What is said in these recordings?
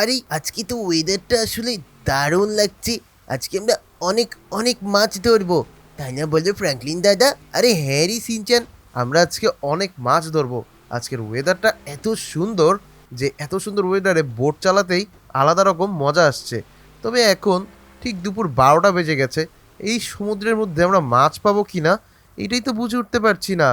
আরে, আজকে তো ওয়েদারটা আসলে দারুণ লাগছে। আজকে আমরা অনেক অনেক মাছ ধরবো। তাই না বলে ফ্র্যাঙ্কলিন দাদা? আরে, হ্যারি সিনচান, আমরা আজকে অনেক মাছ ধরবো। আজকের ওয়েদারটা এত সুন্দর যে, এত সুন্দর ওয়েদারে বোট চালাতেই আলাদা রকম মজা আসছে। তবে এখন ঠিক দুপুর বারোটা বেজে গেছে। এই সমুদ্রের মধ্যে আমরা মাছ পাবো কি না, এটাই তো বুঝে উঠতে পারছি না।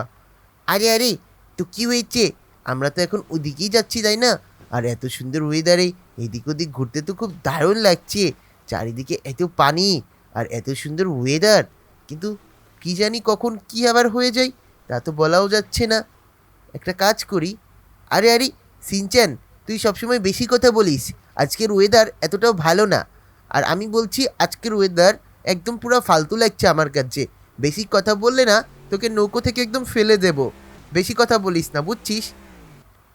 আরে আরে, তো কি হয়েছে? আমরা তো এখন ওদিকেই যাচ্ছি, তাই না? আর এত সুন্দর ওয়েদারে এদিক ওদিক ঘুরতে তো খুব দারুণ লাগছে। চারিদিকে এত পানি আর এত সুন্দর ওয়েদার কিন্তু কি জানি কখন কি আবার হয়ে যায়, তা তো বলাও যাচ্ছে না। একটা কাজ করি। আরে আরে সিনচান তুই সবসময় বেশি কথা বলিস। আজকের ওয়েদার এতটাও ভালো না। আর আমি বলছি, আজকের ওয়েদার একদম পুরো ফালতু লাগছে আমার কাছে। বেশি কথা বললে না, তোকে নৌকো থেকে একদম ফেলে দেব। বেশি কথা বলিস না, বুঝছিস?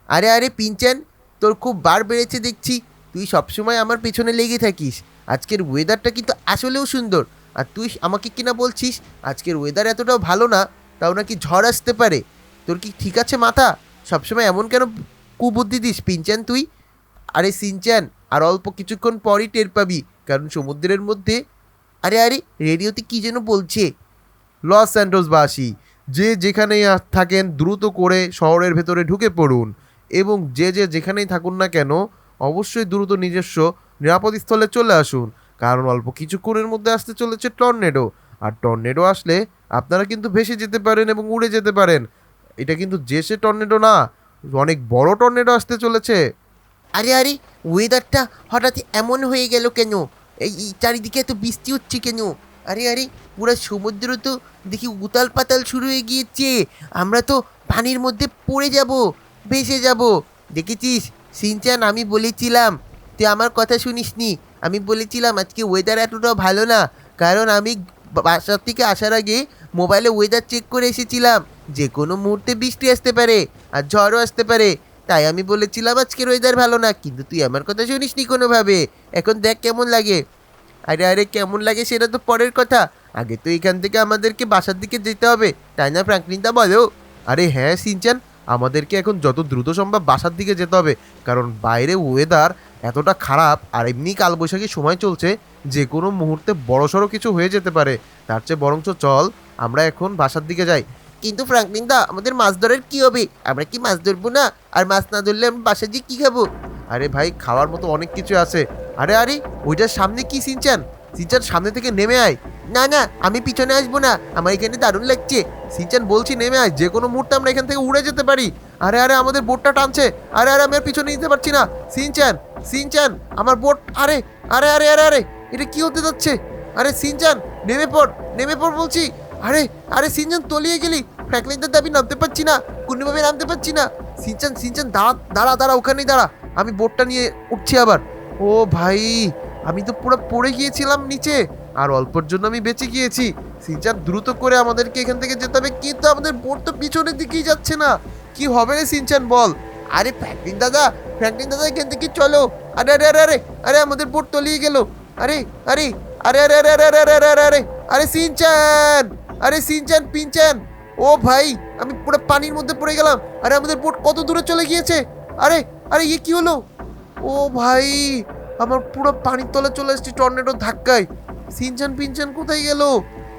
আরে আরে পিনচান তোর খুব বার বেড়েছে দেখছি। তুই সবসময় আমার পেছনে লেগে থাকিস। আজকের ওয়েদারটা কিন্তু আসলেও সুন্দর। আর তুই আমাকে কিনা বলছিস, আজকের ওয়েদার এতটাও ভালো না, তাও নাকি ঝড় আসতে পারে। তোর কি ঠিক আছে, মাথা? সবসময় এমন কেন কুবুদ্ধি দিস পিনচান তুই? আরে সিনচান আর অল্প কিছুক্ষণ পরই টের পাবি, কারণ সমুদ্রের মধ্যে, আরে আরে, রেডিওতে কি যেন বলছে? লস স্যান্টোসবাসী যে যেখানেই থাকেন দ্রুত করে শহরের ভেতরে ঢুকে পড়ুন, এবং যে যে যেখানেই থাকুন না কেন অবশ্যই দ্রুত নিজস্ব নিরাপদ স্থলে চলে আসুন, কারণ অল্প কিছুক্ষণের মধ্যে আসতে চলেছে টর্নেডো। আর টর্নেডো আসলে আপনারা কিন্তু ভেসে যেতে পারেন এবং উড়ে যেতে পারেন। এটা কিন্তু যে সে টর্নেডো না, অনেক বড় টর্নেডো আসতে চলেছে। আরে আরে ওয়েদারটা হঠাৎ এমন হয়ে গেল কেন? এই চারিদিকে এত বৃষ্টি হচ্ছে কেন? আরে আরে, পুরো সমুদ্র তো দেখি উতাল পাতাল শুরু হয়ে গিয়েছে। আমরা তো পানির মধ্যে পড়ে যাব, ভেসে যাব। দেখেছিস? সিনচান, আমি বলেছিলাম, তুই আমার কথা শুনিসনি। আমি বলেছিলাম, আজকে ওয়েদার এতটাও ভালো না। কারণ আমি বাসার থেকে আসার আগে মোবাইলে ওয়েদার চেক করে এসেছিলাম। যে কোনো মুহূর্তে বৃষ্টি আসতে পারে আর ঝড়ও আসতে পারে। তাই আমি বলেছিলাম, আজকের ওয়েদার ভালো না। কিন্তু তুই আমার কথা শুনিসনি কোনোভাবে। এখন দেখ কেমন লাগে। আরে আরে, কেমন লাগে সেটা তো পরের কথা। আগে তো এখান থেকে আমাদেরকে বাসার দিকে যেতে হবে। তাই না ফ্র্যাঙ্কলিনটা বলো? আরে হ্যাঁ সিনচান আমাদেরকে এখন যত দ্রুত সম্ভব বাসার দিকে যেতে হবে। কারণ বাইরে ওয়েদার এতটা খারাপ আর এমনি কালবৈশাখী সময় চলছে, যে কোনো মুহূর্তে বড়সড় কিছু হয়ে যেতে পারে। তার চেয়ে বরঞ্চ চল, আমরা এখন বাসার দিকে যাই। কিন্তু ফ্র্যাঙ্কলিন দা আমাদের মাছ ধরার কী হবে? আমরা কি মাছ ধরবো না? আর মাছ না ধরলে আমরা বাসায় গিয়ে কী খাব? আরে ভাই, খাওয়ার মতো অনেক কিছু আছে। আরে আরে, ওইটার সামনে কি সিনচান সিনচান সামনে থেকে নেমে আয়। না না, আমি পিছনে আসব না। আমার এখানে দারুণ লাগছে। সিনচান বলছি, নেমে আয়। যে কোনো মুহূর্তে আমরা এখান থেকে উড়ে যেতে পারি। আরে আরে, আমাদের বোটটা টানছে। আরে আরে, আমি আর পিছনে নিতে পারছি না। সিনচান সিনচান, আমার বোট, আরে আরে আরে আরে আরে, এটা কি হতে যাচ্ছে? আরে, সিনচান, নেমে পড় নেমে পড় বলছি। আরে আরে, সিনচান, তলিয়ে গেলি। ফ্র্যাঙ্কলিনদের দাবি নামতে পারছি না, কোনোভাবে নামতে পারছি না। সিনচান সিনচান দাঁড়া দাঁড়া দাঁড়া, ওখানেই দাঁড়া। আমি বোটটা নিয়ে উঠছি আবার। ও ভাই আমি তো পুরো পড়ে গিয়েছিলাম নিচে আর অল্পর জন্য আমি বেঁচে গিয়েছি সিনচান দ্রুত করে আমাদেরকে এখান থেকে যেতে হবে কিন্তু আমাদের বোট তো পিছনের দিকেই যাচ্ছে না কি হবে রে সিনচান বল আরে ফ্র্যাঙ্কলিন দাদা ফ্র্যাঙ্কলিন দাদা এখান থেকে চলো আরে আরে আরে আরে আরে আমাদের বোট তলিয়ে গেল আরে আরে আরে আরে আরে আরে আরে আরে আরে আরে আরে সিনচান আরে সিনচান পিনচান ও ভাই আমি পুরো পানির মধ্যে পড়ে গেলাম আরে আমাদের বোট কত দূরে চলে গিয়েছে আরে আরে ইয়ে কি হলো ও ভাই আমার পুরো পানির তলে চলে এসেছি টর্নেডোর ধাক্কায়। সিনচান পিনচান কোথায় গেল?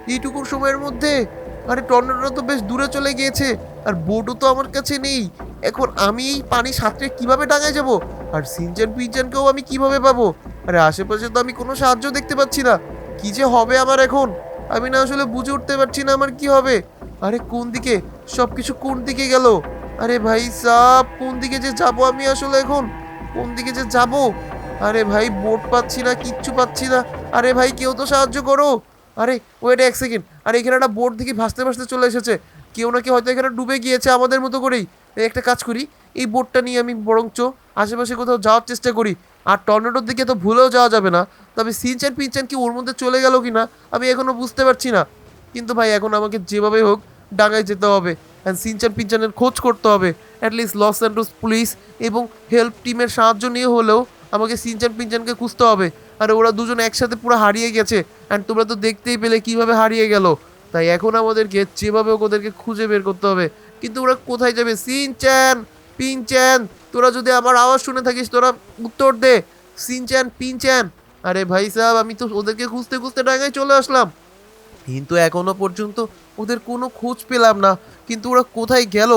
এইটুকু সময়ের মধ্যে? আরে টর্নেডো তো বেশ দূরে চলে গিয়েছে। আর বোটও তো আমার কাছে নেই। এখন আমি এই পানি সাঁতরে কীভাবে ডাঙায় যাব? আর সিনচান পিনচানকেও আমি কীভাবে পাবো? আরে, আশেপাশে তো আমি কোনো সাহায্য দেখতে পাচ্ছি না। কি যে হবে আমার এখন? আমি না আসলে বুঝে উঠতে পারছি না আমার কি হবে। আরে, কোন দিকে? সব কিছু কোন দিকে গেল? আরে ভাই সাপ কোন দিকে যে যাব আমি আসলে এখন? কোন দিকে যে যাব? আরে ভাই বোট পাচ্ছি না, কিচ্ছু পাচ্ছি না। আরে ভাই, কেউ তো সাহায্য করো। আরে ওয়েট এক সেকেন্ড আরে, এখানে একটা বোট দেখি ভাসতে ভাসতে চলে এসেছে। কেউ না কেউ হয়তো এখানে ডুবে গিয়েছে আমাদের মতো করেই। একটা কাজ করি, এই বোটটা নিয়ে আমি বরঞ্চ আশেপাশে কোথাও যাওয়ার চেষ্টা করি। আর টর্নেডোর দিকে তো ভুলেও যাওয়া যাবে না। তবে সিনচান পিনচান কি ওর মধ্যে চলে গেল কি না আমি এখনও বুঝতে পারছি না। কিন্তু ভাই, এখন আমাকে যেভাবে হোক, ডাঙায় যেতে হবে। অ্যান্ড সিনচান পিনচানের খোঁজ করতে হবে। অ্যাটলিস্ট লস অ্যান্ডোস পুলিশ এবং হেল্প টিমের সাহায্য নিয়ে হলেও আমাকে সিনচান পিনচানকে খুঁজতে হবে। আর ওরা দুজন একসাথে পুরো হারিয়ে গেছে। অ্যান্ড তোমরা তো দেখতেই পেলে কীভাবে হারিয়ে গেল। তাই এখন আমাদেরকে যেভাবে ওদেরকে খুঁজে বের করতে হবে। কিন্তু ওরা কোথায় যাবে? সিনচান পিনচান তোরা যদি আমার আওয়াজ শুনে থাকিস, তোরা উত্তর দে। সিনচ্যান পিনচ্যান আরে ভাই সাহেব, আমি তো ওদেরকে খুঁজতে খুঁজতে ডাঙায় চলে আসলাম। কিন্তু এখনও পর্যন্ত ওদের কোনো খোঁজ পেলাম না। কিন্তু ওরা কোথায় গেল?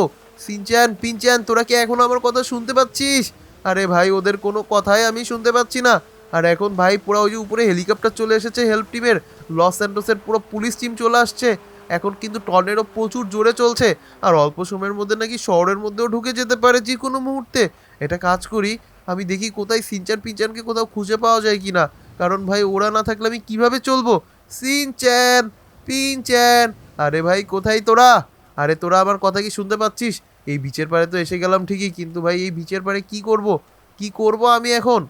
সিনচ্যান পিনচ্যান তোরা কি এখনও আমার কথা শুনতে পাচ্ছিস? আরে ভাই, ওদের কোনো কথাই আমি শুনতে পাচ্ছি না। আর এখন ভাই, পুরো ওই যে উপরে হেলিকপ্টার চলে এসেছে হেল্প টিমের লস অ্যান্ডোসের পুরো পুলিশ টিম চলে আসছে। এখন কিন্তু টর্নেডো প্রচুর জোরে চলছে। আর অল্প সময়ের মধ্যে নাকি শহরের মধ্যেও ঢুকে যেতে পারে যে কোনো মুহূর্তে। এটা কাজ করি, আমি দেখি কোথায় সিনচান পিনচানকে কোথাও খুঁজে পাওয়া যায় কি না কারণ ভাই, ওরা না থাকলে আমি কীভাবে চলবো? সিনচ্যান পিনচ্যান আরে ভাই, কোথায় তোরা? আরে তোরা আমার কথা কি শুনতে পাচ্ছিস? এই বিচের পাড়ে তো এসে গেলাম ঠিকই, কিন্তু ভাই এই বিচের পাড়ে কি করব? কি করব আমি এখন?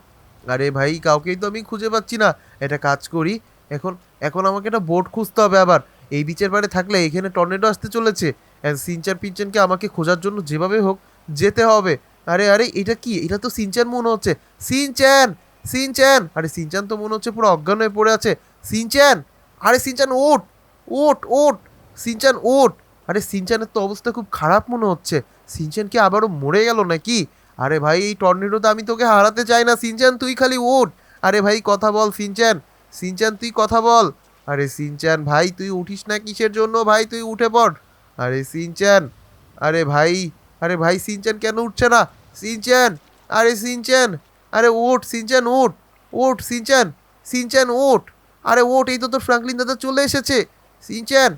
আরে ভাই, কাউকেই তো আমি খুঁজে পাচ্ছি না। এটা কাজ করি, এখন এখন আমাকে একটা বোট খুঁজতে হবে আবার। এই বিচের পাড়ে থাকলে এখানে টর্নেডো আসতে চলেছে। And সিনচান পিনচানকে আমাকে খোঁজার জন্য যেভাবে হোক যেতে হবে। আরে আরে, এটা কি? এটা তো সিনচান মনে হচ্ছে। সিনচ্যান সিনচ্যান আরে সিনচান তো মনে হচ্ছে পুরো অজ্ঞান হয়ে পড়ে আছে। সিনচ্যান আরে সিনচান ওট ওট ওট সিনচান ওট আরে সিনচানের তো অবস্থা খুব খারাপ মনে হচ্ছে। সিনচান কি আবারও মরে গেল নাকি? আরে ভাই, এই টর্নেডোতে আমি তোকে হারাতে চাই না সিনচান তুই খালি ওঠ আরে ভাই, কথা বল সিনচান সিনচান তুই কথা বল। আরে সিনচান ভাই, তুই উঠিস না কিসের জন্য? ভাই, তুই উঠে পড়। আরে সিনচান আরে ভাই আরে ভাই সিনচান কেন উঠছে না? সিনচান আরে সিনচান আরে ওঠ সিনচান ওঠ ওঠ সিনচান সিনচান ওঠ আরে ওঠ এই তো তোর ফ্রাঙ্কলিন দাদা চলে এসেছে। সিনচান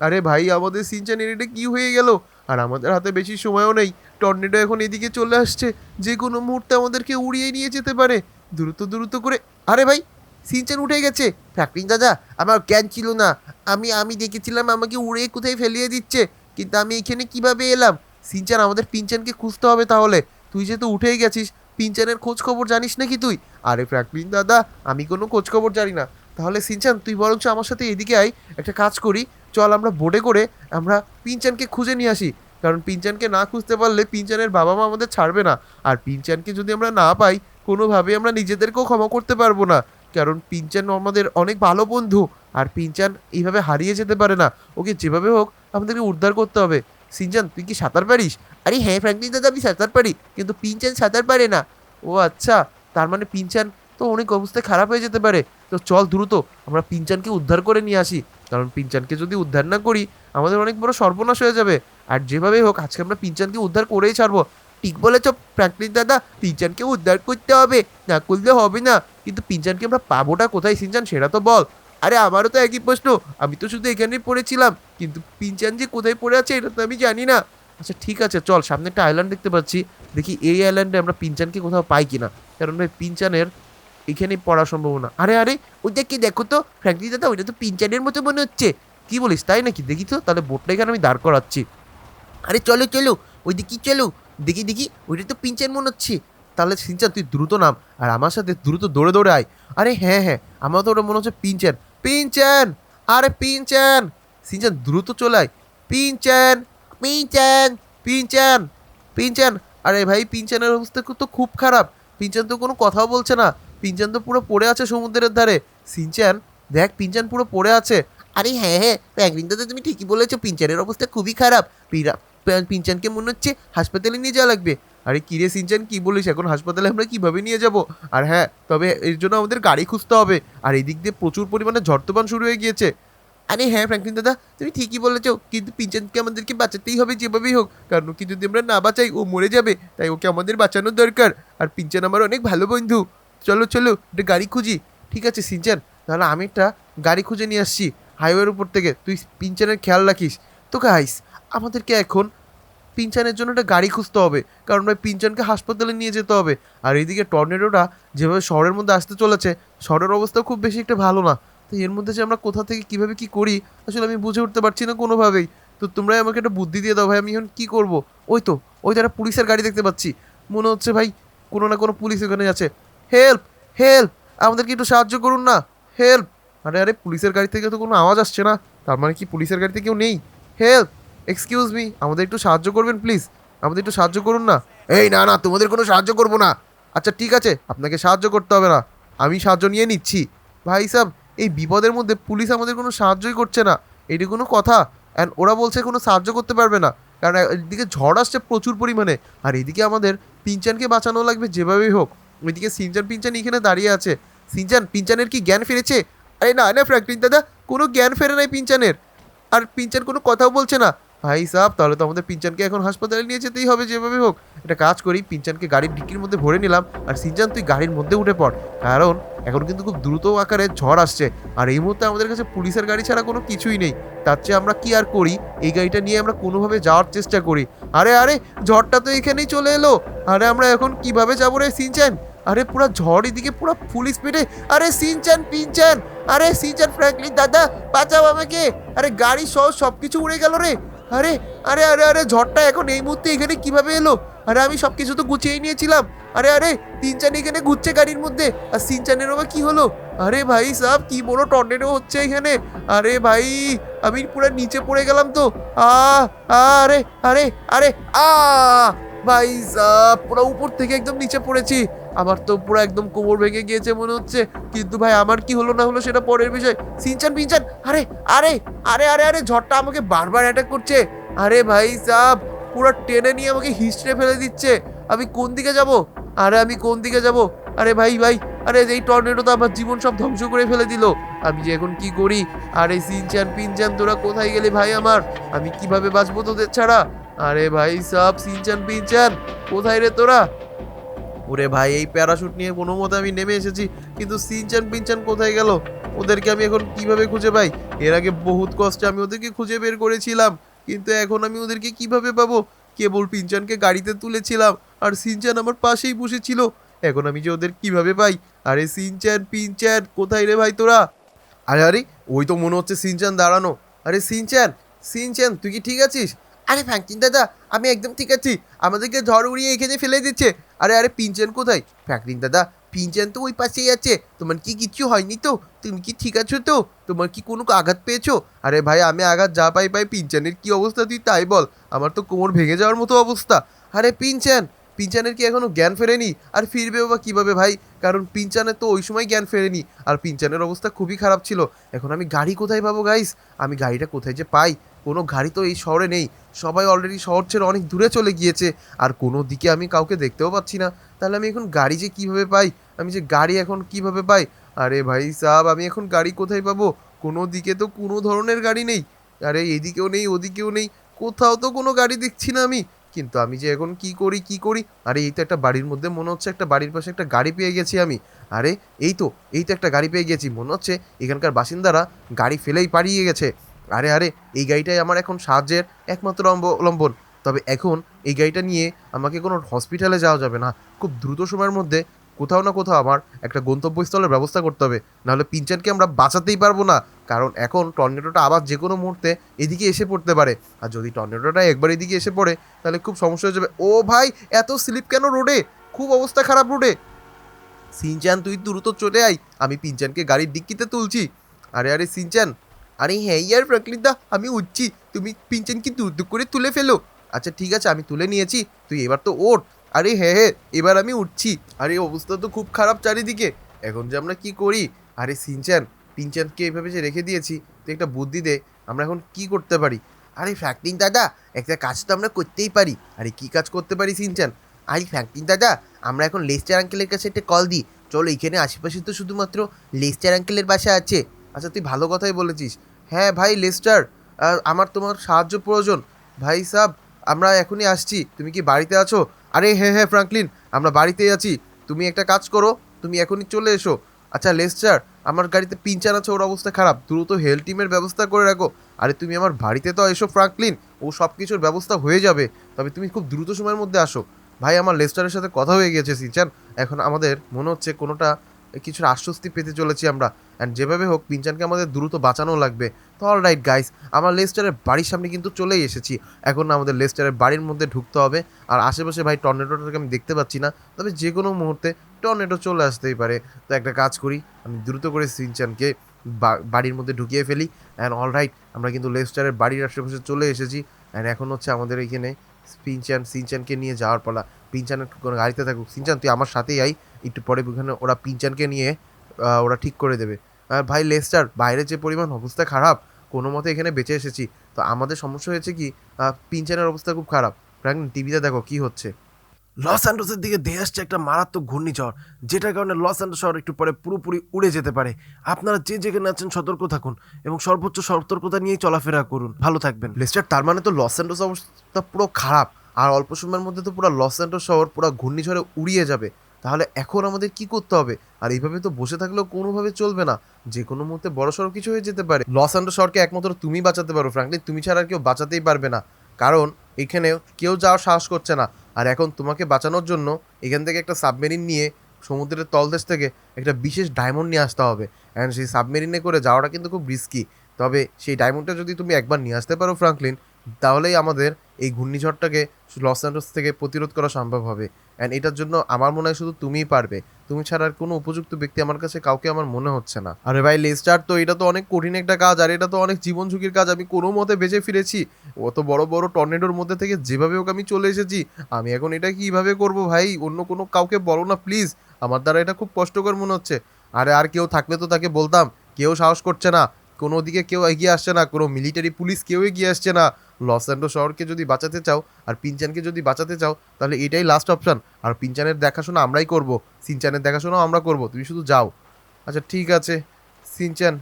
আরে ভাই, আমাদের সিনচানের এটা কি হয়ে গেল? আর আমাদের হাতে বেশি সময়ও নেই। টর্নেডো এখন এদিকে চলে আসছে। যে কোনো মুহূর্তে আমাদেরকে উড়িয়ে নিয়ে যেতে পারে। দ্রুত দ্রুত করে। আরে ভাই সিনচান উঠে গেছে। ফ্রাঙ্কলিন দাদা, আমার জ্ঞান ছিল না। আমি আমি দেখেছিলাম আমাকে উড়ে কোথায় ফেলিয়ে দিচ্ছে। কিন্তু আমি এখানে কীভাবে এলাম? সিনচান আমাদের পিনচানকে খুঁজতে হবে তাহলে। তুই যেহেতু উঠেই গেছিস পিনচানের খোঁজ খবর জানিস নাকি তুই? আরে ফ্র্যাঙ্কলিন দাদা, আমি কোনো খোঁজ খবর জানি না। তাহলে সিনচান তুই বরঞ্চ আমার সাথে এদিকে আয়। একটা কাজ করি চল আমরা বোটে করে আমরা পিনচানকে খুঁজে নিয়ে আসি। কারণ পিনচানকে না খুঁজতে পারলে পিনচানের বাবা মা আমাদের ছাড়বে না। আর পিনচানকে যদি আমরা না পাই কোনোভাবে আমরা নিজেদেরকেও ক্ষমা করতে পারব না। কারণ পিনচান আমাদের অনেক ভালো বন্ধু, আর পিনচান এইভাবে হারিয়ে যেতে পারে না। ওকে যেভাবে হোক, আমাদেরকে উদ্ধার করতে হবে। সিনচান, তুই কি সাঁতার পারিস? আরে হ্যাঁ ফ্র্যাঙ্কলিন দাদা, আমি সাঁতার পারি। কিন্তু পিনচান সাঁতার পারে না। ও আচ্ছা তার মানে পিনচান তো অনেক অবস্থায় খারাপ হয়ে যেতে পারে। তো চল দ্রুত, আমরা পিনচানকে উদ্ধার করে নিয়ে আসি। কারণ পিনচানকে যদি উদ্ধার না করি, আমাদের অনেক বড় সর্বনাশ হয়ে যাবে। আর যেভাবে হোক, আজকে আমরা পিনচানকে উদ্ধার করেই ছাড়বো। ঠিক বলেছ ফ্র্যাঙ্কলিন দাদা, পিনচানকে উদ্ধার করতে হবে। না করলে হবে না। কিন্তু পিনচানকে আমরা পাবোটা কোথায়, সিনচান, সেটা তো বল। আরে, আমারও তো একই প্রশ্ন। আমি তো শুধু এখানেই পড়েছিলাম। কিন্তু পিনচান যে কোথায় পড়ে আছে, এটা তো আমি জানি না। আচ্ছা ঠিক আছে, চল, সামনে একটা আইল্যান্ড দেখতে পাচ্ছি। দেখি, এই আইল্যান্ডে আমরা পিনচানকে কোথাও পাই কিনা। কারণ ভাই, পিনচানের এখানেই পড়া সম্ভব না আরে আরে, ওইটা কি দেখো তো? ফ্র্যাঙ্কলি দাদা, ওইটা তো পিনচানের মতো মনে হচ্ছে। কি বলিস, তাই নাকি? দেখি তো, তাহলে বোটটা এখানে আমি দাঁড় করাচ্ছি। আরে, চলো চলো ওই দিকে চলো? দেখি দেখি, ওইটা তো পিনচান মনে হচ্ছে। তাহলে সিনচান, তুই দ্রুত নাম, আর আমার সাথে দ্রুত দৌড়ে দৌড়ে আয়। আরে হ্যাঁ হ্যাঁ আমার তো ওটা মনে হচ্ছে পিনচান। পিনচান! আরে, পিনচান! সিনচান, দ্রুত চলে আয়। পিনচান! পিনচান! পিনচান! পিনচান! আরে ভাই, পিনচানের অবস্থা তো খুব খারাপ। পিনচান তো কোনো কথাও বলছে না। পিনচান তো পুরো পড়ে আছে সমুদ্রের ধারে। সিনচান দেখ পিঞ্চান পুরো পড়ে আছে। আরে হ্যাঁ হ্যাঁ প্যাংরিন দাদা তুমি ঠিকই বলেছ পিঞ্চানের অবস্থা খুবই খারাপ। পিরা, পি- পিনচানকে মনে হচ্ছে হাসপাতালে নিয়ে যাওয়া লাগবে। আরে কিরে সিনচান কি বলিস? এখন হাসপাতালে আমরা কীভাবে নিয়ে যাব? আর হ্যাঁ তবে এর জন্য আমাদের গাড়ি খুঁজতে হবে। আর এই দিক দিয়ে প্রচুর পরিমাণে ঝড় তুফান শুরু হয়ে গিয়েছে। আরে হ্যাঁ ফ্র্যাঙ্কলিন দাদা তুমি ঠিকই বলেছ, কিন্তু পিঞ্চানকে আমাদেরকে বাঁচাতেই হবে যেভাবেই হোক। কারণ ওকে যদি আমরা না বাঁচাই, ও মরে যাবে, তাই ওকে আমাদের বাঁচানোর দরকার। আর পিঞ্চান আমার অনেক ভালো বন্ধু। চলো চলো, একটা গাড়ি খুঁজি। ঠিক আছে সিনচান তাহলে আমি একটা গাড়ি খুঁজে নিয়ে আসছি হাইওয়ের উপর থেকে। তুই পিনচানের খেয়াল রাখিস। তোকে গাইস আমাদেরকে এখন পিনচানের জন্য একটা গাড়ি খুঁজতে হবে। কারণ ভাই, পিনচানকে হাসপাতালে নিয়ে যেতে হবে। আর এইদিকে টর্নেডোটা যেভাবে শহরের মধ্যে আসতে চলেছে, শহরের অবস্থা খুব বেশি একটা ভালো না। তো এর মধ্যে যে আমরা কোথা থেকে কীভাবে কি করি, আসলে আমি বুঝে উঠতে পারছি না কোনোভাবেই। তো তোমরাই আমাকে একটা বুদ্ধি দিয়ে দাও ভাই, আমি এখন কী করব? ওই তো ওই তো একটা পুলিশের গাড়ি দেখতে পাচ্ছি। মনে হচ্ছে ভাই, কোনো না কোনো পুলিশ ওখানে আছে। হেল্প হেল্প আমাদেরকে একটু সাহায্য করুন না। হেল্প আরে আরে, পুলিশের গাড়ি থেকে তো কোনো আওয়াজ আসছে না। তার মানে কি পুলিশের গাড়িতে কেউ নেই? হেল্প এক্সকিউজ মি আমাদের একটু সাহায্য করবেন প্লিজ আমাদের একটু সাহায্য করুন না। এই না না, তোমাদের কোনো সাহায্য করব না। আচ্ছা ঠিক আছে, আপনাকে সাহায্য করতে হবে না। আমি সাহায্য নিয়ে নিচ্ছি। ভাই সাহেব এই বিপদের মধ্যে পুলিশ আমাদের কোনো সাহায্যই করছে না। এটি কোনো কথা। অ্যান্ড ওরা বলছে কোনো সাহায্য করতে পারবে না। কারণ এদিকে ঝড় আসছে প্রচুর পরিমাণে। আর এদিকে আমাদের পিনচানকে বাঁচানো লাগবে যেভাবেই হোক। ওইদিকে সিনচান পিনচান এখানে দাঁড়িয়ে আছে। সিনচান পিনচানের কি জ্ঞান ফিরেছে? আরে না না ফ্র্যাঙ্কলিন দাদা কোনো জ্ঞান ফেরে নাই পিনচানের আর পিনচান কোনো কথাও বলছে না। ভাই সাহেব তাহলে তো আমাদের পিনচানকে এখন হাসপাতালে নিয়ে যেতেই হবে যেভাবে হোক। একটা কাজ করি পিনচানকে গাড়ির ডিকির মধ্যে ভরে নিলাম। আর সিনচান তুই গাড়ির মধ্যে উঠে পড়। কারণ এখন কিন্তু খুব দ্রুত আকারে ঝড় আসছে। আর এই মুহূর্তে আমাদের কাছে পুলিশের গাড়ি ছাড়া কোনো কিছুই নেই। তার চেয়ে আমরা কি আর করি? এই গাড়িটা নিয়ে আমরা কোনোভাবে যাওয়ার চেষ্টা করি। আরে আরে, ঝড়টা তো এখানেই চলে এলো। আরে, আমরা এখন কীভাবে যাব রে সিনচান আরে পুরো ঝড় এদিকে, পুরো ফুল স্পিডে আরে সিনচান, পিনচান। আরে সিনচান ফ্র্যাঙ্কলিন, দাদা, বাঁচাও আমাকে। আরে গাড়ি সহ সব কিছু উড়ে গেল রে। আরে আরে আরে আরে, ঝড়টা এখন এই মুহূর্তে এখানে কীভাবে এলো? আরে আমি সব কিছু তো গুছিয়েই নিয়েছিলাম। আরে আরে, তিনচান এখানে ঘুরছে গাড়ির মধ্যে। আর সিনচানের আবার কি হলো? আরে ভাই সাহ কি বড় টর্নেডো হচ্ছে এখানে। আরে ভাই, আমি পুরো নিচে পড়ে গেলাম তো। আ আরে আরে আরে, আ, ভাই সাহ পুরো উপর থেকে একদম নিচে পড়েছি। আমার তো পুরো একদম কোমর ভেঙে গিয়েছে মনে হচ্ছে। কিন্তু ভাই, আমার কি হলো না হলো সেটা পরের বিষয়। সিনচান পিনচান আরে আরে আরে আরে আরে, ঝড়টা আমাকে বারবার অ্যাটাক করছে। আরে ভাই সাহ পুরো টেনে নিয়ে আমাকে হিস্ট্রে ফেলে দিচ্ছে। আমি কোন দিকে যাব? আরে, আমি কোন দিকে যাব? আরে ভাই ভাই, আরে, এই টর্নেডো তো আমার জীবন সব ধ্বংস করে ফেলে দিল। আমি যে এখন কি করি? আরে, সিনচান পিনচান তোরা কোথায় গেলে ভাই আমার? আমি কীভাবে বাঁচবো তোদের ছাড়া? আরে ভাই সব, সিনচান পিনচান কোথায় রে তোরা? ওরে ভাই, এই প্যারাশুট নিয়ে কোনো মতে আমি নেমে এসেছি, কিন্তু সিনচান পিনচান কোথায় গেল? ওদেরকে আমি এখন কীভাবে খুঁজে পাই? এর আগে বহুত কষ্টে আমি ওদেরকে খুঁজে বের করেছিলাম, কিন্তু এখন আমি ওদেরকে কীভাবে পাবো? কেবল পিনচানকে গাড়িতে তুলেছিলাম, আর সিনচান আমার পাশেই বসেছিল। এখন আমি যে ওদের কীভাবে পাই? আরে সিনচান পিনচান কোথায় রে ভাই তোরা? আরে আরে, ওই তো মনে হচ্ছে সিনচান দাঁড়ানো। আরে সিনচান সিনচান, তুই কি ঠিক আছিস? আরে ফ্র্যাঙ্কলিন দাদা, আমি একদম ঠিক আছি। আমাদেরকে ঝড় উড়িয়ে এখানে ফেলে দিচ্ছে। আরে আরে, পিনচান কোথায়? ফ্র্যাঙ্কলিন দাদা, পিনচান তো ওই পাশেই আছে। তোমার কি কিছু হয়নি তো? তুমি কি ঠিক আছো তো? তোমার কি কোনো আঘাত পেয়েছ? আরে ভাই, আমি আঘাত যা পাই পাই, পিনচানের কি অবস্থা তুই তাই বল। আমার তো কোমর ভেঙে যাওয়ার মতো অবস্থা। আরে, পিনচান, পিনচানের কি এখনও জ্ঞান ফেরেনি? আর ফিরবেও বা কীভাবে ভাই? কারণ পিনচানের তো ওই সময় জ্ঞান ফেরেনি। আর পিনচানের অবস্থা খুবই খারাপ ছিল। এখন আমি গাড়ি কোথায় পাবো গাইস আমি গাড়িটা কোথায় যে পাই? কোনো গাড়ি তো এই শহরে নেই। সবাই অলরেডি শহর ছেড়ে অনেক দূরে চলে গিয়েছে। আর কোনো দিকে আমি কাউকে দেখতেও পাচ্ছি না। তাহলে আমি এখন গাড়ি যে কীভাবে পাই? আমি যে গাড়ি এখন কীভাবে পাই? আরে ভাই সাহেব আমি এখন গাড়ি কোথায় পাবো? কোনো দিকে তো কোনো ধরনের গাড়ি নেই। আরে এদিকেও নেই, ওদিকেও নেই। কোথাও তো কোনো গাড়ি দেখছি না আমি। কিন্তু আমি যে এখন কি করি কি করি? আরে এই তো একটা বাড়ির মধ্যে মনে হচ্ছে একটা বাড়ির পাশে একটা গাড়ি পেয়ে গেছি আমি। আরে এই তো এই তো একটা গাড়ি পেয়ে গেছি। মনে হচ্ছে এখানকার বাসিন্দারা গাড়ি ফেলেই পাড়িয়ে গেছে। আরে আরে, এই গাড়িটাই আমার এখন সাহায্যের একমাত্র অবলম্বন তবে এখন এই গাড়িটা নিয়ে আমাকে কোনো হসপিটালে যাওয়া যাবে না। খুব দ্রুত সময়ের মধ্যে কোথাও না কোথাও আমার একটা গন্তব্যস্থলের ব্যবস্থা করতে হবে। নাহলে পিনচানকে আমরা বাঁচাতেই পারব না। কারণ এখন টর্নেডোটা আবার যে কোনো মুহূর্তে এদিকে এসে পড়তে পারে। আর যদি টর্নেডোটা একবার এদিকে এসে পড়ে, তাহলে খুব সমস্যা হয়ে যাবে। ও ভাই, এত স্লিপ কেন রোডে? খুব অবস্থা খারাপ রোডে। সিনচান, তুই দ্রুত চলে আয়। আমি পিনচানকে গাড়ির ডিক্কিতে তুলছি। আরে আরে, সিনচান আরে হ্যাঁ ইয়ার প্রকৃতা, আমি উঠছি। তুমি পিনচানকে দূর দূর করে তুলে ফেলো। আচ্ছা ঠিক আছে, আমি তুলে নিয়েছি। তুই এবার তো ওঠ। আরে হ্যাঁ হ্যাঁ এবার আমি উঠছি। আরে, অবস্থা তো খুব খারাপ চারিদিকে। এখন যে আমরা কি করি? আরে সিনচান পিনচানকে এইভাবে যে রেখে দিয়েছি, তুই একটা বুদ্ধি দে, আমরা এখন কি করতে পারি? আরে ফ্র্যাঙ্কলিন দাদা, একটা কাজ তো আমরা করতেই পারি। আরে, কি কাজ করতে পারি সিনচান আরে ফ্র্যাঙ্কলিন দাদা, আমরা এখন লেস্টার আঙ্কেলের কাছে একটা কল দিই। চলো এখানে আশেপাশে তো শুধুমাত্র লেস্টার আঙ্কেলের বাসা আছে। আচ্ছা তুই ভালো কথাই বলেছিস। হ্যাঁ ভাই, লেস্টার। আমার তোমার সাহায্য প্রয়োজন। ভাই সাহ আমরা এখনই আসছি। তুমি কি বাড়িতে আছো? আরে হ্যাঁ হ্যাঁ ফ্রাঙ্কলিন, আমরা বাড়িতেই আছি। তুমি একটা কাজ করো, তুমি এখনই চলে এসো। আচ্ছা লেস্টার, আমার গাড়িতে পিনচার আছে, ওর অবস্থা খারাপ। দ্রুত হেলথ টিমের ব্যবস্থা করে রাখো। আরে তুমি আমার বাড়িতে তো এসো, ফ্রাঙ্কলিন। ও সব কিছুর ব্যবস্থা হয়ে যাবে। তবে তুমি খুব দ্রুত সময়ের মধ্যে আসো। ভাই, আমার লেস্টারের সাথে কথা হয়ে গেছে সিনচান। এখন আমাদের মনে হচ্ছে কোনোটা কিছুর আশ্বস্তি পেতে চলেছি আমরা। অ্যান্ড যেভাবে হোক, পিনচানকে আমাদের দ্রুত বাঁচানো লাগবে। তো অল রাইট গাইস আমরা লেস্টারের বাড়ির সামনে কিন্তু চলেই এসেছি। এখন আমাদের লেস্টারের বাড়ির মধ্যে ঢুকতে হবে। আর আশেপাশে ভাই টর্নেডোটাকে আমি দেখতে পাচ্ছি না। তবে যে কোনো মুহূর্তে টর্নেডো চলে আসতেই পারে। তো একটা কাজ করি, আমি দ্রুত করে সিনচানকে বাড়ির মধ্যে ঢুকিয়ে ফেলি। অ্যান্ড অল রাইট আমরা কিন্তু লেস্টারের বাড়ির আশেপাশে চলে এসেছি। অ্যান্ড এখন হচ্ছে আমাদের এখানে পিনচান, সিনচানকে নিয়ে যাওয়ার পালা। পিনচানের কোনো গাড়িতে থাকুক। সিনচান, তুই আমার সাথেই আই একটু পরে ওখানে ওরা পিনচানকে নিয়ে ওরা ঠিক করে দেবে। আর ভাই, লেস্টার, বাইরে যে পরিমাণ অবস্থা খারাপ, কোনো মতে এখানে বেঁচে এসেছি। তো আমাদের সমস্যা হয়েছে কি পিনচানের অবস্থা খুব খারাপ। ফ্র্যাঙ্কলিন টিভিতে দেখো কি হচ্ছে। লস অ্যান্ডোসের দিকে ধেয়ে আসছে একটা মারাত্মক ঘূর্ণিঝড়, যেটার কারণে লস অ্যান্ডোস শহর একটু পরে পুরোপুরি উড়ে যেতে পারে। আপনারা যে যেখানে আছেন সতর্ক থাকুন এবং সর্বোচ্চ সতর্কতা নিয়েই চলাফেরা করুন। ভালো থাকবেন। লেস্টার, তার মানে তো লস অ্যান্ডোস অবস্থা পুরো খারাপ। আর অল্প সময়ের মধ্যে তো পুরো লস অ্যান্ডোস শহর পুরো ঘূর্ণিঝড়ে উড়িয়ে যাবে। তাহলে এখন আমাদের কি করতে হবে? আর এইভাবে তো বসে থাকলেও কোনোভাবে চলবে না। যে কোনো মুহূর্তে বড় সড়ো কিছু হয়ে যেতে পারে। লস অ্যান্ডোস শহরকে একমাত্র তুমি বাঁচাতে পারো, ফ্র্যাঙ্কলি। তুমি ছাড়া আর কেউ বাঁচাতেই পারবে না। কারণ এখানে কেউ যাওয়ার সাহস করছে না। আর এখন তোমাকে বাঁচানোর জন্য এখান থেকে একটা সাবমেরিন নিয়ে সমুদ্রের তলদেশ থেকে একটা বিশেষ ডায়মন্ড নিয়ে আসতে হবে। অ্যান্ড সেই সাবমেরিনে করে যাওয়াটা কিন্তু খুব রিস্কি। তবে সেই ডায়মন্ডটা যদি তুমি একবার নিয়ে আসতে পারো ফ্রাঙ্কলিন তাহলেই আমাদের এই ঘূর্ণিঝড়টাকে লস অ্যাঞ্জেলস থেকে প্রতিরোধ করা সম্ভব হবে। অ্যান্ড এটার জন্য আমার মনে হয় শুধু তুমিই পারবে। তুমি ছাড়া আর কোনো উপযুক্ত ব্যক্তি আমার কাছে কাউকে আমার মনে হচ্ছে না। আরে ভাই লেস্টার তো, এটা তো অনেক কঠিন একটা কাজ, আর এটা তো অনেক জীবন ঝুঁকির কাজ। আমি কোনো মতে বেঁচে ফিরেছি। অত বড় বড় টর্নেডোর মধ্যে থেকে যেভাবে হোক আমি চলে এসেছি। আমি এখন এটা কীভাবে করব ভাই? অন্য কোনো কাউকে বলো না প্লিজ আমার দ্বারা এটা খুব কষ্টকর মনে হচ্ছে। আরে আর কেউ থাকলে তো তাকে বলতাম। কেউ সাহস করছে না। কোনো দিকে কেউ এগিয়ে আসছে না। কোনো মিলিটারি পুলিশ কেউ এগিয়ে আসছে না। লস অ্যান্ডো শহরকে যদি বাঁচাতে চাও আর পিনচানকে যদি বাঁচাতে চাও, তাহলে এটাই লাস্ট অপশান আর পিনচানের দেখাশোনা আমরাই করব। সিনচানের দেখাশোনাও আমরা করব। তুমি শুধু যাও। আচ্ছা ঠিক আছে। সিনচান,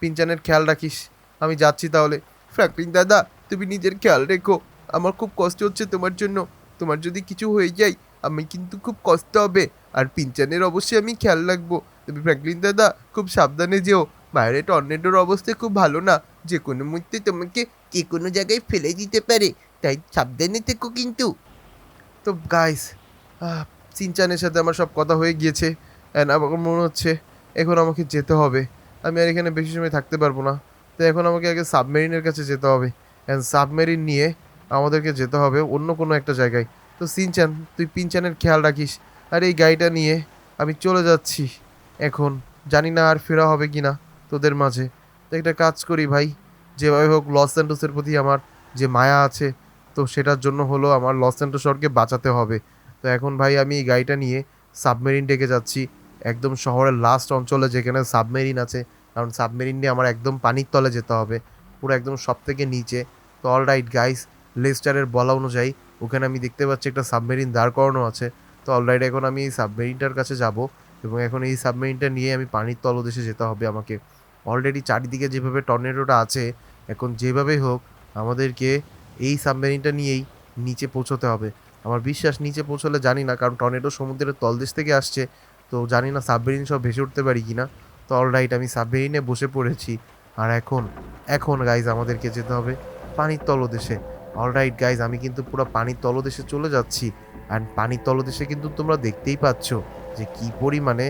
পিনচানের খেয়াল রাখিস। আমি যাচ্ছি তাহলে। ফ্র্যাঙ্কলিন দাদা, তুমি নিজের খেয়াল রেখো। আমার খুব কষ্ট হচ্ছে তোমার জন্য। তোমার যদি কিছু হয়ে যায়, আমি কিন্তু খুব কষ্ট হবে। আর পিনচানের অবশ্যই আমি খেয়াল রাখব। তুমি ফ্র্যাঙ্কলিন দাদা, খুব সাবধানে যেও। বাইরে টর্নেডোর অবস্থা খুব ভালো না। যে কোনো মুহূর্তে তোমাকে যে কোনো জায়গায় ফেলে দিতে পারে। তাই সাবধানে থেকো কিন্তু। তো গাইস সিনচানের সাথে আমার সব কথা হয়ে গিয়েছে। অ্যান্ড আমার মনে হচ্ছে এখন আমাকে যেতে হবে। আমি আর এখানে বেশি সময় থাকতে পারব না। তো এখন আমাকে আগে সাবমেরিনের কাছে যেতে হবে। অ্যান্ড সাবমেরিন নিয়ে আমাদেরকে যেতে হবে অন্য কোনো একটা জায়গায়। তো সিনচান, তুই পিনচানের খেয়াল রাখিস। আর এই গাড়িটা নিয়ে আমি চলে যাচ্ছি। এখন জানি না আর ফেরা হবে কি না তোদের মাঝে। তো একটা কাজ করি ভাই, যেভাবে হোক লস অ্যান্ডোসের প্রতি আমার যে মায়া আছে, তো সেটার জন্য হলো আমার লস অ্যান্ডোসরকে বাঁচাতে হবে। তো এখন ভাই আমি এই গাড়িটা নিয়ে সাবমেরিন ডেকে যাচ্ছি। একদম শহরের লাস্ট অঞ্চলে যেখানে সাবমেরিন আছে, কারণ সাবমেরিন নিয়ে আমার একদম পানির তলে যেতে হবে। পুরো একদম সব থেকে নিচে। তো অল রাইট গাইস লেস্টারের বলা অনুযায়ী, ওখানে আমি দেখতে পাচ্ছি একটা সাবমেরিন দাঁড় করানো আছে। তো অলরাইট এখন আমি এই সাবমেরিনটার কাছে যাব এবং এখন এই সাবমেরিনটা নিয়ে আমি পানির তলদেশে যেতে হবে আমাকে। অলরেডি চারিদিকে যেভাবে টর্নেডোটা আছে, এখন যেভাবেই হোক, আমাদেরকে এই সাবমেরিনটা নিয়েই নিচে পৌঁছতে হবে। আমার বিশ্বাস নিচে পৌঁছলে জানি না, কারণ টর্নেডো সমুদ্রের তলদেশ থেকে আসছে, তো জানি না সাবমেরিন সব ভেসে উঠতে পারি কি না তো অলরাইট আমি সাবমেরিনে বসে পড়েছি। আর এখন এখন গাইজ আমাদেরকে যেতে হবে পানির তলদেশে। অলরাইট গাইজ আমি কিন্তু পুরো পানির তলদেশে চলে যাচ্ছি। অ্যান্ড পানির তলদেশে কিন্তু তোমরা দেখতেই পাচ্ছ যে কি পরিমাণে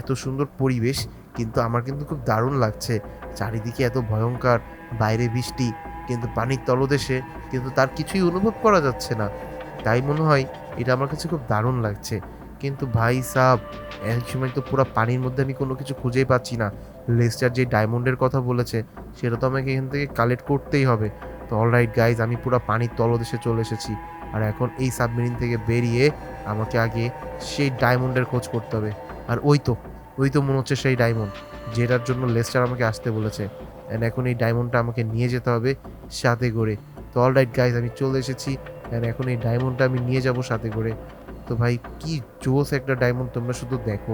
এত সুন্দর পরিবেশ। কিন্তু আমার কিন্তু খুব দারুণ লাগছে। চারিদিকে এত ভয়ঙ্কর, বাইরে বৃষ্টি, কিন্তু পানির তলদেশে কিন্তু তার কিছুই অনুভব করা যাচ্ছে না। তাই মনে হয় এটা আমার কাছে খুব দারুণ লাগছে। কিন্তু ভাই সাহ এক সময় তো পুরো পানির মধ্যে আমি কোনো কিছু খুঁজেই পাচ্ছি না। লেস্টার যে ডায়মন্ডের কথা বলেছে, সেটা তো আমাকে এখান থেকে কালেক্ট করতেই হবে। তো অলরাইট গাইজ, আমি পুরো পানির তলদেশে চলে এসেছি। আর এখন এই সাবমেরিন থেকে বেরিয়ে আমাকে আগে সেই ডায়মন্ডের খোঁজ করতে হবে। আর ওই তো ওই তো মনে হচ্ছে সেই ডায়মন্ড যেটার জন্য লেস্টার আমাকে আসতে বলেছে। অ্যান্ড এখন এই ডায়মন্ডটা আমাকে নিয়ে যেতে হবে সাথে করে। তো অল রাইট গাইজ আমি চলে এসেছি। অ্যান্ড এখন এই ডায়মন্ডটা আমি নিয়ে যাব সাথে করে। তো ভাই, কি জোস একটা ডায়মন্ড তোমরা শুধু দেখো।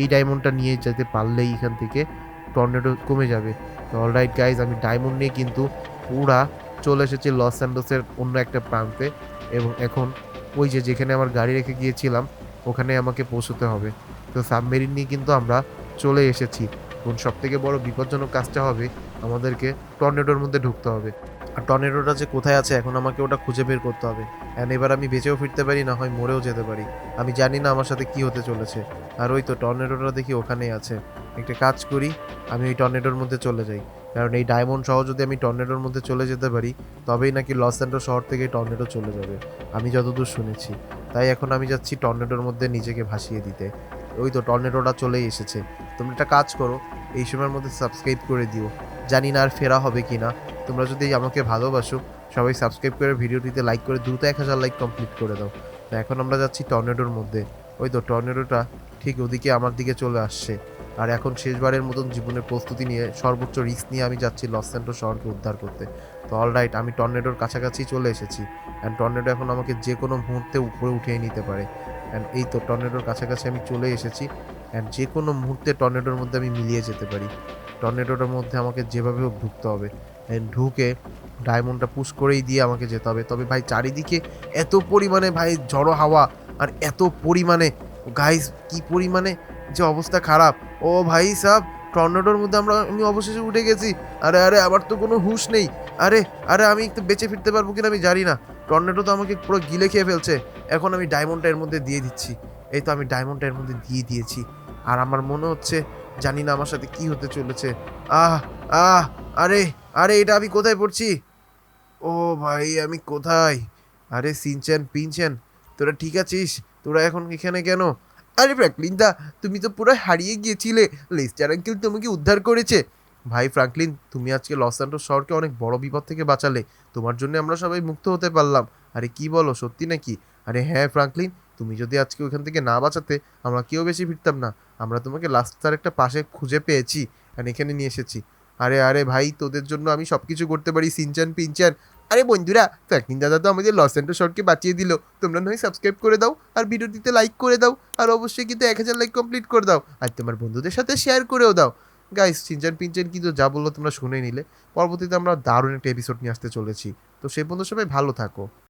এই ডায়মন্ডটা নিয়ে যেতে পারলেই এখান থেকে টর্নেডো কমে যাবে। তো অল রাইট গাইজ আমি ডায়মন্ড নিয়ে কিন্তু পুরা চলে এসেছি লস অ্যান্ডোসের অন্য একটা প্রান্তে। এবং এখন ওই যে যেখানে আমার গাড়ি রেখে গিয়েছিলাম, ওখানে আমাকে পৌঁছতে হবে। তো সাবমেরিন নিয়ে কিন্তু আমরা চলে এসেছি। কোন সব থেকে বড় বিপজ্জনক কাজটা হবে, আমাদেরকে টর্নেডোর মধ্যে ঢুকতে হবে। আর টর্নেডোটা যে কোথায় আছে, এখন আমাকে ওটা খুঁজে বের করতে হবে। অ্যান্ড এবার আমি বেঁচেও ফিরতে পারি, না হয় মরেও যেতে পারি। আমি জানি না আমার সাথে কি হতে চলেছে। আর ওই তো টর্নেডোটা দেখি ওখানেই আছে। একটা কাজ করি, আমি ওই টর্নেডোর মধ্যে চলে যাই। কারণ এই ডায়মন্ড সহ যদি আমি টর্নেডোর মধ্যে চলে যেতে পারি, তবেই নাকি লস অ্যান্ডো শহর থেকে টর্নেডো চলে যাবে। আমি যতদূর শুনেছি। তাই এখন আমি যাচ্ছি টর্নেডোর মধ্যে নিজেকে ভাসিয়ে দিতে। ওই তো টর্নেডোটা চলেই এসেছে। তোমরা একটা কাজ করো, এই সময়ের মধ্যে সাবস্ক্রাইব করে দিও। জানি না আর ফেরা হবে কি না। তোমরা যদি আমাকে ভালোবাসো, সবাই সাবস্ক্রাইব করে ভিডিওটিতে লাইক করে দ্রুত এক হাজার লাইক কমপ্লিট করে দাও। তো এখন আমরা যাচ্ছি টর্নেডোর মধ্যে। ওই তো টর্নেডোটা ঠিক ওদিকে আমার দিকে চলে আসছে। আর এখন শেষবারের মতন জীবনের প্রস্তুতি নিয়ে সর্বোচ্চ রিস্ক নিয়ে আমি যাচ্ছি লস অ্যান্টো শহরকে উদ্ধার করতে। তো অল রাইট আমি টর্নেডোর কাছাকাছি চলে এসেছি। অ্যান্ড টর্নেডো এখন আমাকে যে কোনো মুহূর্তে উপরে উঠিয়ে নিতে পারে। অ্যান্ড এই তো টর্নেডোর কাছাকাছি আমি চলে এসেছি। অ্যান্ড যে কোনো মুহূর্তে টর্নেডোর মধ্যে আমি মিলিয়ে যেতে পারি। টর্নেডোটার মধ্যে আমাকে যেভাবে হোক ঢুকতে হবে। অ্যান্ড ঢুকে ডায়মন্ডটা পুশ করেই দিয়ে আমাকে যেতে হবে। তবে ভাই, চারিদিকে এত পরিমাণে ভাই ঝড়ো হাওয়া আর এত পরিমাণে গাইস কি পরিমাণে যে অবস্থা খারাপ। ও ভাই সাহ টর্নেডোর মধ্যে আমরা, আমি অবশেষে উঠে গেছি। আরে আরে, আমার তো কোনো হুঁশ নেই। আরে আরে, আমি একটু বেঁচে ফিরতে পারব কিনা আমি জানি না। টর্নেডো তো আমাকে পুরো গিলে খেয়ে ফেলছে। এখন আমি ডায়মন্ডটা এর মধ্যে দিয়ে দিচ্ছি। এই তো আমি ডায়মন্ডটা এর মধ্যে দিয়ে দিয়েছি। আর আমার মনে হচ্ছে, জানি না আমার সাথে কি হতে চলেছে। আহ আহ, আরে আরে, এটা আমি কোথায় পড়ছি? ও ভাই, আমি কোথায়? আরে সিনচেন পিনচেন তোরা ঠিক আছিস? তোরা এখন এখানে কেন? আরে, ফ্র্যাঙ্কলিন দা, তুমি তো পুরো হারিয়ে গিয়েছিলে। লেস্টার আঙ্কেল তোমাকে উদ্ধার করেছে। ভাই ফ্রাঙ্কলিন, তুমি আজকে লস অ্যান্টোস শহরকে অনেক বড় বিপদ থেকে বাঁচালে। তোমার জন্য আমরা সবাই মুক্ত হতে পারলাম। আরে কি বলো, সত্যি নাকি? আরে হ্যাঁ ফ্রাঙ্কলিন, তুমি যদি আজকে ওখান থেকে না বাঁচাতে, আমরা কেউ বেশি ফিরতাম না। আমরা তোমাকে লাস্টার একটা পাশে খুঁজে পেয়েছি আর এখানে নিয়ে এসেছি। আরে আরে ভাই, তোদের জন্য আমি সব কিছু করতে পারি, সিনচান পিনচান। আরে বন্ধুরা ফ্র্যাঙ্কলিন দাদা তো আমাদের লস অ্যান্টোস শহরকে বাঁচিয়ে দিল। তোমরা নয় সাবস্ক্রাইব করে দাও আর ভিডিওটিতে লাইক করে দাও। আর অবশ্যই কিন্তু এক হাজার লাইক কমপ্লিট করে দাও। আর তোমার বন্ধুদের সাথে শেয়ার করেও দাও। গাইস চিনচান পিনচান কিন্তু যা বলল তোমরা শুনে নিলে। পরবর্তীতে আমরা দারুণ একটা এপিসোড নিয়ে আসতে চলেছি। তো সেই বন্ধু সবাই ভালো থাকো।